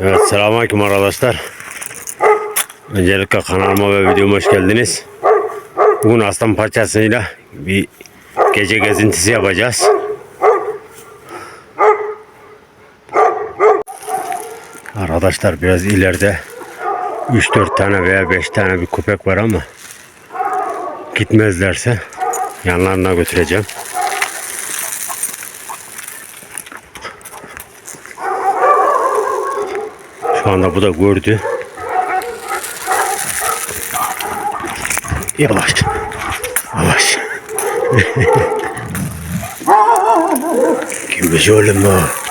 Evet selamünaleyküm arkadaşlar. Öncelikle kanalıma ve videoma hoş geldiniz. Bugün aslan parçasıyla bir gece gezintisi yapacağız. Arkadaşlar biraz ileride 3-4 tane veya 5 tane bir köpek var ama gitmezlerse yanlarına götüreceğim. Şu bu da gördü. Yavaş. Yavaş. Kimmiş oğlum bu?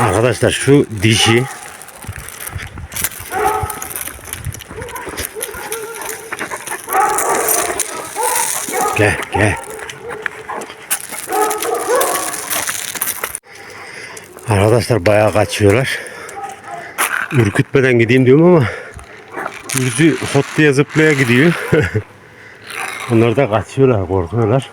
Arkadaşlar şu dişi Gel gel. Arkadaşlar bayağı kaçıyorlar. Ürkütmeden gideyim diyorum ama yüzü hot diye zıplaya gidiyor. Onlar da kaçıyorlar, korkuyorlar.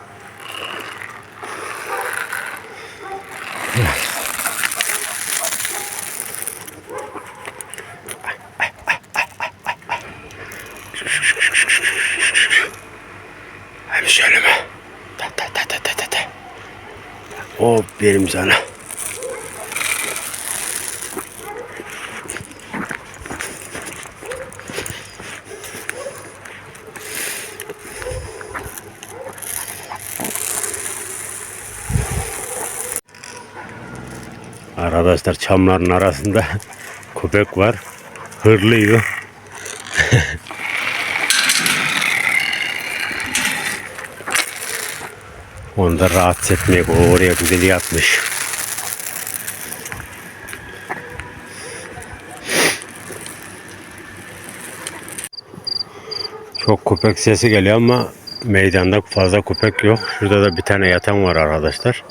Hem söyleme. Ta ta ta ta ta ta ta. Hop verim sana. Arkadaşlar çamların arasında köpek var. Hırlıyor. Onu da rahatsız etmeyecek. O oraya güzel yatmış. Çok köpek sesi geliyor ama meydanda fazla köpek yok. Şurada da bir tane yatan var arkadaşlar.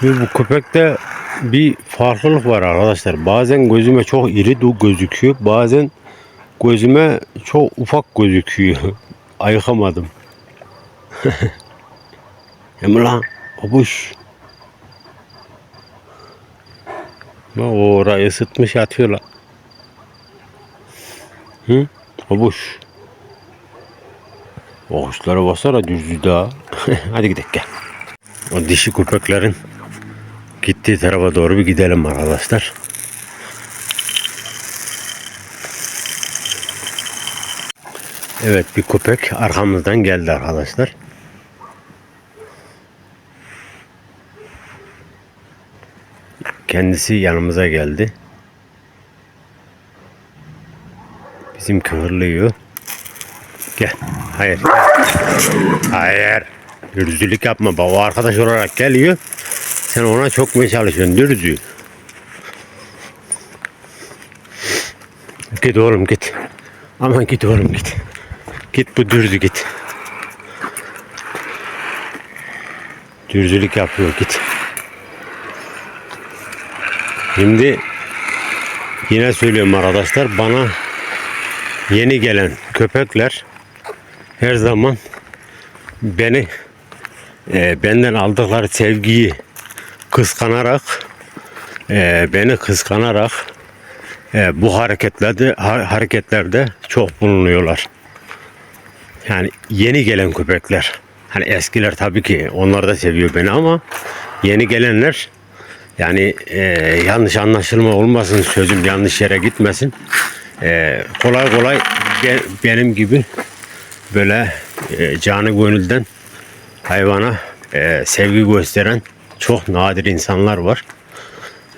Şimdi bu köpekte bir farklılık var arkadaşlar. Bazen gözüme çok iri gözüküyor. Bazen gözüme çok ufak gözüküyor. Ayıkamadım. Hem lan babuş. Orayı ısıtmış atıyorlar. Hı? Babuş. O kuşlara basara düzdü daha. Hadi gidelim gel. O dişi köpeklerin gittiği tarafa doğru bir gidelim arkadaşlar. Evet bir köpek arkamızdan geldi arkadaşlar. Kendisi yanımıza geldi. Bizim kıvırlıyor. Gel. Hayır. Hayır. Dürzülük yapma. Bak o arkadaş olarak geliyor. Sen ona çok mu çalışıyorsun? Dürzü. Git oğlum git. Aman git oğlum git. Git bu dürzü git. Dürzülük yapıyor git. Şimdi yine söylüyorum arkadaşlar bana yeni gelen köpekler her zaman beni e, benden aldıkları sevgiyi kıskanarak e, beni kıskanarak e, bu hareketlerde ha- hareketlerde çok bulunuyorlar. Yani yeni gelen köpekler. Hani eskiler tabii ki onlar da seviyor beni ama yeni gelenler yani e, yanlış anlaşılma olmasın sözüm yanlış yere gitmesin. E, kolay kolay be- benim gibi böyle e, canı gönülden hayvana e, sevgi gösteren çok nadir insanlar var.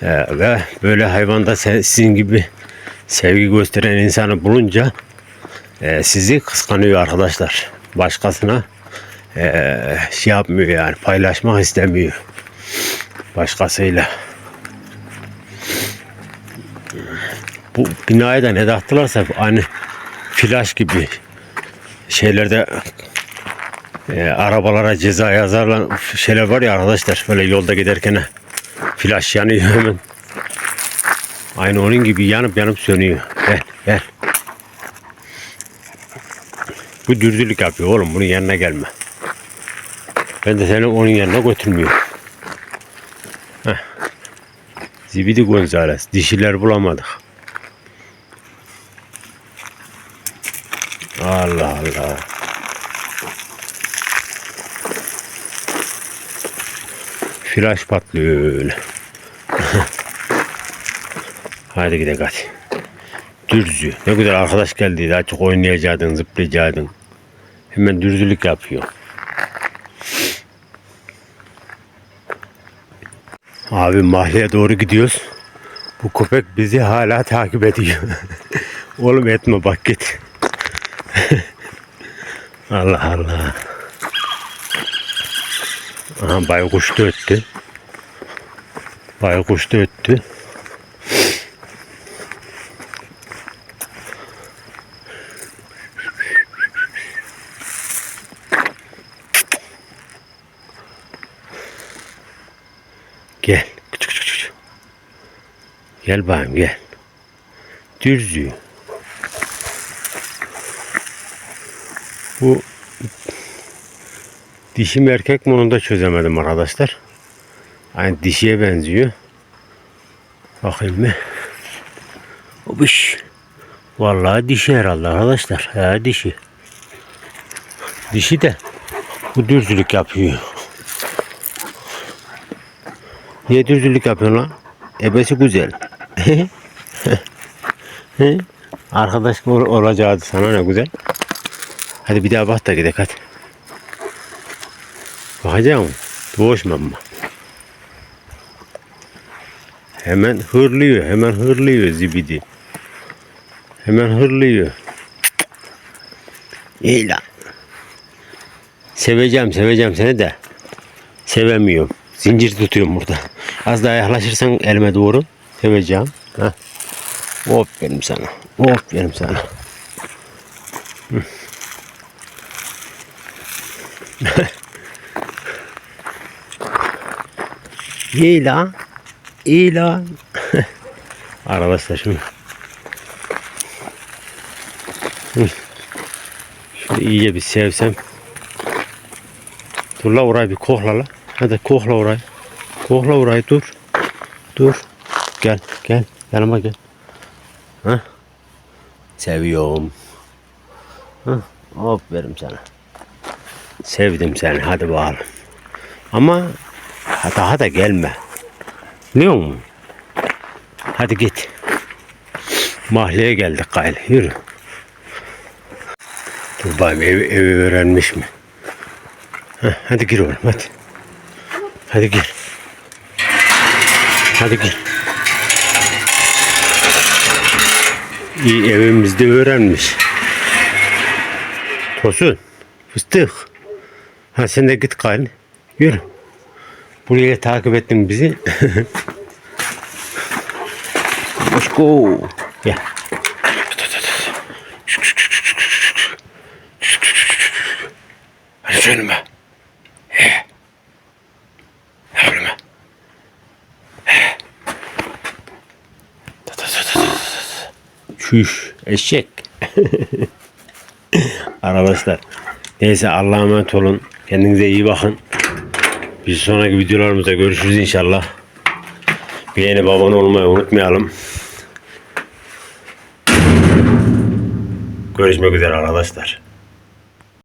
E, ve böyle hayvanda sizin gibi sevgi gösteren insanı bulunca e, sizi kıskanıyor arkadaşlar. Başkasına e, şey yapmıyor yani paylaşmak istemiyor başkasıyla. Bu binaya da ne taktılarsa aynı flash gibi şeylerde e, arabalara ceza yazarlar şeyler var ya arkadaşlar böyle yolda giderken flash yanıyor hemen. Aynı onun gibi yanıp yanıp sönüyor. Gel gel. Bu dürdülük yapıyor oğlum bunun yanına gelme. Ben de seni onun yanına götürmüyorum. Zibidi Gonzales. Dişiler bulamadık. Allah Allah. Flash patlıyor öyle. Haydi gidelim hadi. Dürzü. Ne güzel arkadaş geldi. Daha çok oynayacaktın, zıplayacaktın. Hemen dürzülük yapıyor. Abi mahalleye doğru gidiyoruz. Bu köpek bizi hala takip ediyor. Oğlum etme bak git. Allah Allah. Aha baykuş da öttü. Baykuş da öttü. Gel. Küçük küçük. Gel bakayım gel. Dürzü. Bu dişi mi erkek mi onu da çözemedim arkadaşlar. Aynı dişiye benziyor. Bakayım mı? Obuş. Vallahi dişi herhalde arkadaşlar. He dişi. Dişi de bu dürzülük yapıyor. Niye dürzülük yapıyorsun lan? Ebesi güzel. Arkadaş ol- olacağı sana ne güzel. Hadi bir daha bak da gidelim hadi. Bakacağım. Boğuşma ama. Hemen hırlıyor. Hemen hırlıyor zibidi. Hemen hırlıyor. İyi lan. Seveceğim seveceğim seni de. Sevemiyorum. Zincir tutuyorum burada. Az daha yaklaşırsan elime doğru seveceğim. Heh. Hop benim sana. Hop benim sana. Hı. İyi lan. İyi lan. Arkadaşlar şimdi. Şöyle iyice bir sevsem. Dur la orayı bir kokla la. Hadi kokla orayı. Kokla orayı dur. Dur. Gel gel. Yanıma gel. Ha? Seviyorum. Ha? Aferin sana. Sevdim seni. Hadi bakalım. Ama daha da gelme. Biliyor musun? Hadi git. Mahalleye geldik gayrı. Yürü. Dur bakayım evi, evi öğrenmiş mi? Heh, hadi gir oğlum hadi. Hadi gir. Hadi gir. İyi evimizde öğrenmiş. Tosun. Fıstık. Ha sen de git gayrı. Yürü. Buraya takip ettin bizi. Let's go. Ya. Hadi söyleme. Çüş eşek. Arkadaşlar neyse Allah'a emanet olun. Kendinize iyi bakın. Bir sonraki videolarımızda görüşürüz inşallah. Beğeni abone olmayı unutmayalım. Görüşmek üzere arkadaşlar.